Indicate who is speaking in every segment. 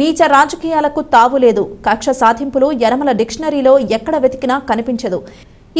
Speaker 1: నీచ రాజకీయాలకు తావులేదు కక్ష సాధింపులు యనమల డిక్షనరీలో ఎక్కడ వెతికినా కనిపించదు.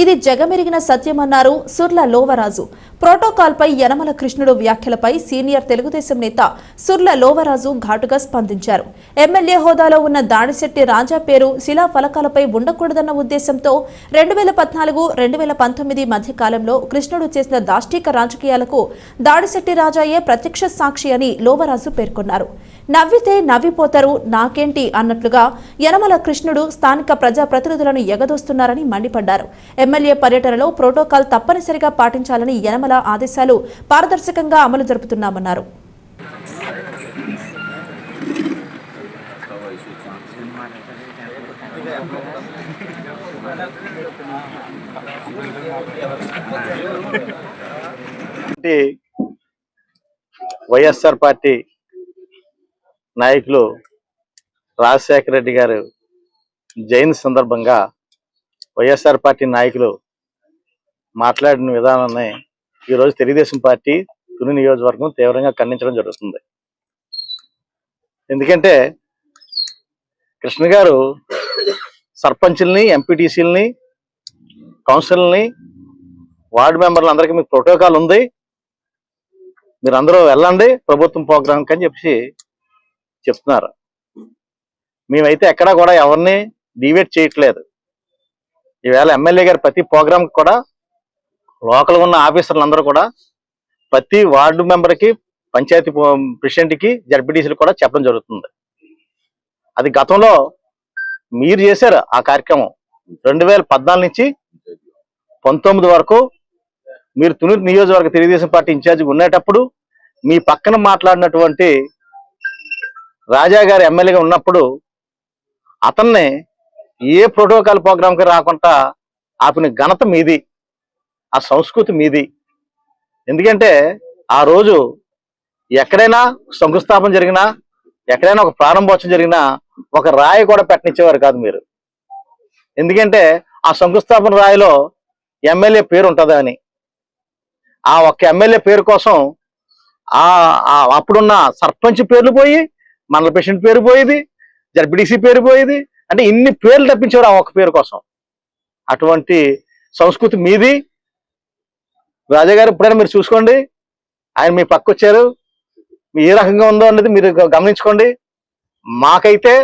Speaker 1: ఇది జగమెరిగిన సత్యమన్నారు సుర్ల లోవరాజు. ప్రోటోకాల్పై యనమల కృష్ణుడు వ్యాఖ్యలపై సీనియర్ తెలుగుదేశం నేత సుర్ల లోవరాజు ఘాటుగా స్పందించారు. ఎమ్మెల్యే హోదాలో ఉన్న దాడిశెట్టి రాజా పేరు శిలా ఫలకాలపై ఉండకూడదన్న ఉద్దేశంతో రెండు వేల పద్నాలుగు రెండు వేల పంతొమ్మిది మధ్య కాలంలో కృష్ణుడు చేసిన దాష్టీక రాజకీయాలకు దాడిశెట్టి రాజాయే ప్రత్యక్ష సాక్షి అని లోవరాజు పేర్కొన్నారు. నవ్వితే నవ్విపోతారు నాకేంటి అన్నట్లుగా యనమల కృష్ణుడు స్థానిక ప్రజాప్రతినిధులను ఎగదోస్తున్నారని మండిపడ్డారు. ఎమ్మెల్యే పర్యటనలో ప్రోటోకాల్ తప్పనిసరిగా పాటించాలని యనమల ఆదేశాలు పారదర్శకంగా అమలు జరుపుతున్నామన్నారు.
Speaker 2: వైఎస్ఆర్ పార్టీ నాయకులు రాజశేఖర రెడ్డి గారు జయంతి సందర్భంగా వైఎస్ఆర్ పార్టీ నాయకులు మాట్లాడిన విధానాన్ని ఈరోజు తెలుగుదేశం పార్టీ తుని నియోజకవర్గం తీవ్రంగా ఖండించడం జరుగుతుంది. ఎందుకంటే కృష్ణ గారు సర్పంచుల్ని ఎంపీటీసీలని కౌన్సిల్ని వార్డు మెంబర్లందరికీ మీకు ప్రోటోకాల్ ఉంది. మీరు అందరూ వెళ్ళండి ప్రభుత్వం ప్రోగ్రాంకి అని చెప్పి చెప్తున్నారు. మేమైతే ఎక్కడా కూడా ఎవరిని డివేట్ చేయట్లేదు. ఈవేళ ఎమ్మెల్యే గారు ప్రతి ప్రోగ్రామ్ కూడా లోకల్ ఉన్న ఆఫీసర్లు అందరూ కూడా ప్రతి వార్డు మెంబర్కి పంచాయతీ ప్రెసిడెంట్కి జడ్పీటీసీలు కూడా చెప్పడం జరుగుతుంది. అది గతంలో మీరు చేశారు ఆ కార్యక్రమం. రెండు వేల పద్నాలుగు నుంచి పంతొమ్మిది వరకు మీరు తుని నియోజకవర్గ తెలుగుదేశం పార్టీ ఇన్ఛార్జ్ ఉండేటప్పుడు మీ పక్కన మాట్లాడినటువంటి రాజా గారు ఎమ్మెల్యేగా ఉన్నప్పుడు అతన్ని ఏ ప్రోటోకాల్ ప్రోగ్రాంకి రాకుండా ఆపిన ఘనత మీది ఆ సంస్కృతి మీది. ఎందుకంటే ఆ రోజు ఎక్కడైనా శంకుస్థాపన జరిగినా ఎక్కడైనా ఒక ప్రారంభోత్సవం జరిగినా ఒక రాయి కూడా పెట్టనిచ్చేవారు కాదు మీరు. ఎందుకంటే ఆ శంకుస్థాపన రాయిలో ఎమ్మెల్యే పేరు ఉంటుందా అని. ఆ ఒక్క ఎమ్మెల్యే పేరు కోసం ఆ ఆ అప్పుడున్న సర్పంచ్ పేర్లు పోయి మండల పేషెంట్ పేరు పోయేది జడ్పీటీసీ పేరు పోయేది అంటే ఇన్ని పేర్లు తప్పించేవారు ఆ ఒక్క పేరు కోసం. అటువంటి సంస్కృతి మీది. రాజా గారు ఎప్పుడైనా మీరు చూసుకోండి ఆయన మీ పక్క వచ్చారు మీ ఏ రకంగా ఉందో అనేది మీరు గమనించుకోండి. మాకైతే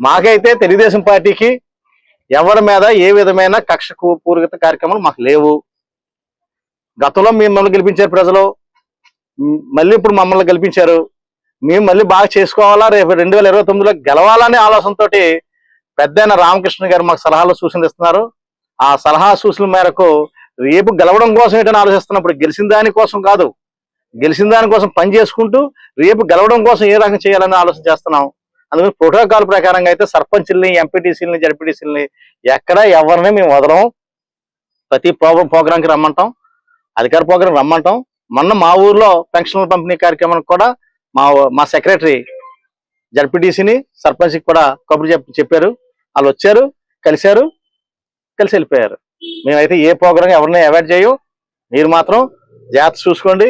Speaker 2: మాకైతే తెలుగుదేశం పార్టీకి ఎవరి మీద ఏ విధమైన కక్ష పూరిత కార్యక్రమాలు మాకు లేవు. గతంలో మిమ్మల్ని గెలిపించారు ప్రజలు. మళ్ళీ ఇప్పుడు మమ్మల్ని గెలిపించారు. మేము మళ్ళీ బాగా చేసుకోవాలా? రేపు రెండు వేల ఇరవై తొమ్మిదిలో గెలవాలనే ఆలోచనతోటి పెద్దయిన రామకృష్ణ గారు మాకు సలహాలు సూచనలు ఇస్తున్నారు. ఆ సలహా సూచనల మేరకు రేపు గెలవడం కోసం ఏంటని ఆలోచిస్తున్నప్పుడు గెలిచిన దానికోసం కాదు గెలిచిన దానికోసం పని చేసుకుంటూ రేపు గెలవడం కోసం ఏ రకంగా చేయాలని ఆలోచన చేస్తున్నాం. అందుకని ప్రోటోకాల్ ప్రకారంగా అయితే సర్పంచుల్ని ఎంపీటీసీలని జడ్పీటీసీలని ఎక్కడ ఎవరిని మేము వదలం. ప్రతి ప్రోగ్రామ్ ప్రోగ్రాంకి రమ్మంటాం. అధికార ప్రోగ్రాం రమ్మంటాం. మొన్న మా ఊర్లో పెన్షన్ల పంపిణీ కార్యక్రమానికి కూడా మా మా సెక్రటరీ జడ్పీటీసీని సర్పంచ్కి కూడా కబురు చెప్పి చెప్పారు. వాళ్ళు వచ్చారు కలిశారు కలిసి వెళ్ళిపోయారు. మేమైతే ఏ ప్రోగ్రాం ఎవరిని అవాయిడ్ చేయం మీరు మాత్రం జాగ్రత్త చూసుకోండి.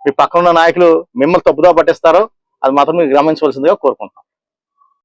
Speaker 2: మీ పక్కన ఉన్న నాయకులు మిమ్మల్ని తప్పుదో పట్టిస్తారో అది మాత్రం మీరు గమనించవలసిందిగా కోరుకుంటాం